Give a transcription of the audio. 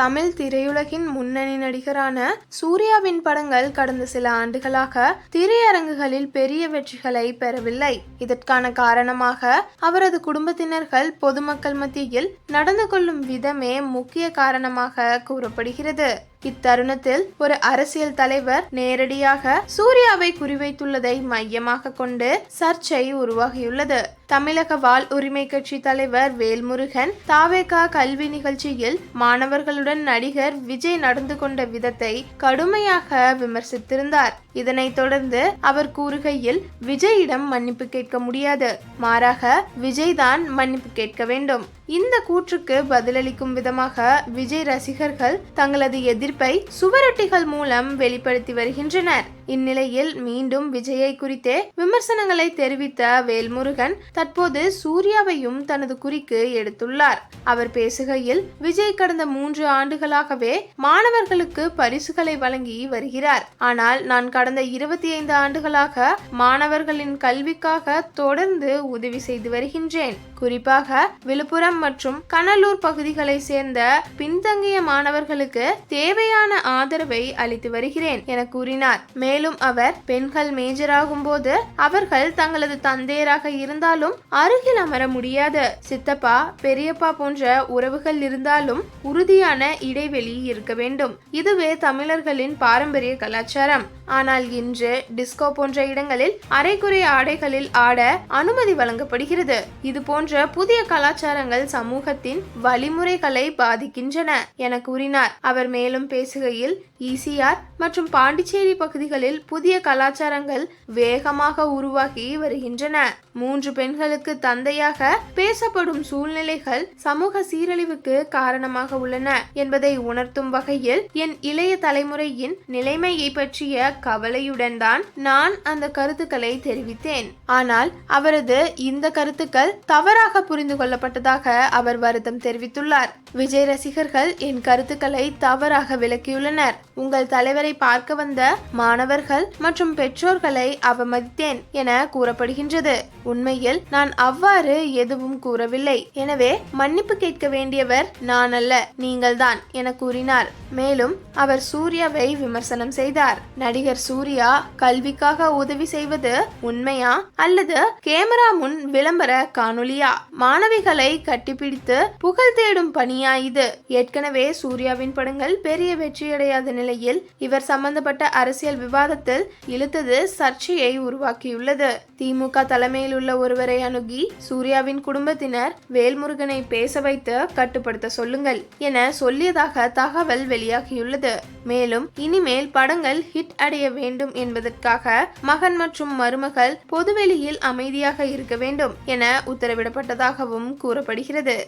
தமிழ் திரையுலகின் முன்னணி நடிகரான சூர்யாவின் படங்கள் கடந்த சில ஆண்டுகளாக திரையரங்குகளில் பெரிய வெற்றிகளை பெறவில்லை. இதற்கான காரணமாக அவரது குடும்பத்தினர்கள் பொதுமக்கள் மத்தியில் நடந்து கொள்ளும் விதமே முக்கிய காரணமாக கூறப்படுகிறது. இத்தருணத்தில் ஒரு அரசியல் தலைவர் நேரடியாக சூர்யாவை குறிவைத்துள்ளதை மையமாக கொண்டு சர்ச்சை உருவாகியுள்ளது. தமிழக வாழ் உரிமை கட்சி தலைவர் வேல்முருகன் தாவேகா கல்வி நிகழ்ச்சியில் மாணவர்களுடன் நடிகர் விஜய் நடந்து கொண்ட விதத்தை கடுமையாக விமர்சித்திருந்தார். இதனைத் தொடர்ந்து அவர் கூறுகையில் விஜயிடம் மன்னிப்பு கேட்க முடியாது. மாறாக விஜய் தான் மன்னிப்பு கேட்க வேண்டும். இந்த கூற்றுக்கு பதிலளிக்கும் விதமாக விஜய் ரசிகர்கள் தங்களது எதிர்ப்பை சுவரொட்டிகள் மூலம் வெளிப்படுத்தி வருகின்றனர். இந்நிலையில் மீண்டும் விஜயை குறித்தே விமர்சனங்களை தெரிவித்த வேல்முருகன் தற்போது சூர்யாவையும் தனது குறிக்கு எடுத்துள்ளார். அவர் பேசுகையில் விஜய் கடந்த மூன்று ஆண்டுகளாகவே மாணவர்களுக்கு பரிசுகளை வழங்கி வருகிறார். ஆனால் நான் கடந்த இருபத்தி ஐந்து ஆண்டுகளாக மாணவர்களின் கல்விக்காக தொடர்ந்து உதவி செய்து வருகின்றேன். குறிப்பாக விழுப்புரம் மற்றும் கனலூர் பகுதிகளை சேர்ந்த பின்தங்கிய மாணவர்களுக்கு தேவையான ஆதரவை அளித்து வருகிறேன் என கூறினார். மேலும் அவர் பெண்கள் மேஜராகும் போது அவர்கள் தங்களது தந்தையராக இருந்தாலும் அருகில் அமர முடியாது. சித்தப்பா பெரியப்பா போன்ற உறவுகள் இருந்தாலும் உறுதியான இடைவெளி இருக்க வேண்டும். இதுவே தமிழர்களின் பாரம்பரிய கலாச்சாரம். ஆனால் இன்று டிஸ்கோ போன்ற இடங்களில் அரைக்குறை ஆடைகளில் ஆட அனுமதி வழங்கப்படுகிறது. இது போன்ற புதிய கலாச்சாரங்கள் சமூகத்தின் வழிமுறைகளை பாதிக்கின்றன என கூறினார். அவர் மேலும் பேசுகையில் ஈசிஆர் மற்றும் பாண்டிச்சேரி பகுதிகளில் புதிய கலாச்சாரங்கள் வேகமாக உருவாகி வருகின்றன. மூன்று பெண்களுக்கு தந்தையாக பேசப்படும் சூழ்நிலைகள் சமூக சீரழிவுக்கு காரணமாக உள்ளன என்பதை உணர்த்தும் வகையில் என் இளைய தலைமுறையின் நிலைமையை பற்றிய கவலையுடன் தான் நான் அந்த கருத்துக்களை தெரிவித்தேன். ஆனால் அவரது இந்த கருத்துக்கள் தவறாக புரிந்து கொள்ளப்பட்டதாக அவர் வருத்தம் தெரிவித்துள்ளார். விஜய் ரசிகர்கள் என் கருத்துக்களை தவறாக விளக்கியுள்ளனர். உங்கள் தலைவரை பார்க்க வந்த மாணவர் நண்பர்கள் மற்றும் பெற்றோர்களை அவமதித்தேன் என கூறப்படுகின்றது. உண்மையில் நான் அவ்வாறு எதுவும் கூறவில்லை. எனவே மன்னிப்பு கேட்க வேண்டியவர் நான் அல்ல நீங்கள்தான் என கூறினார். மேலும் அவர் சூர்யாவை விமர்சனம் செய்தார். நடிகர் சூர்யா கல்விக்காக உதவி செய்வது உண்மையா அல்லது கேமரா முன் விளம்பர காணொலியா மாணவிகளை கட்டிப்பிடித்து புகழ் தேடும் பணியா இது? ஏற்கனவே சூர்யாவின் படங்கள் பெரிய வெற்றியடையாத நிலையில் இவர் சம்பந்தப்பட்ட அரசியல் விவாதத்தில் இழுத்தது சர்ச்சையை உருவாக்கியுள்ளது. திமுக தலைமையில் உள்ள ஒருவரை அணுகி சூர்யாவின் குடும்பத்தினர் வேல்முருகனை பேச வைத்து கட்டுப்படுத்த சொல்லுங்கள் என சொல்லியதாக தகவல் வெளியாகியுள்ளது. மேலும் இனிமேல் படங்கள் ஹிட் அடைய வேண்டும் என்பதற்காக மகன் மற்றும் மருமகள் பொதுவெளியில் அமைதியாக இருக்க வேண்டும் என உத்தரவிடப்பட்டதாகவும் கூறப்படுகிறது.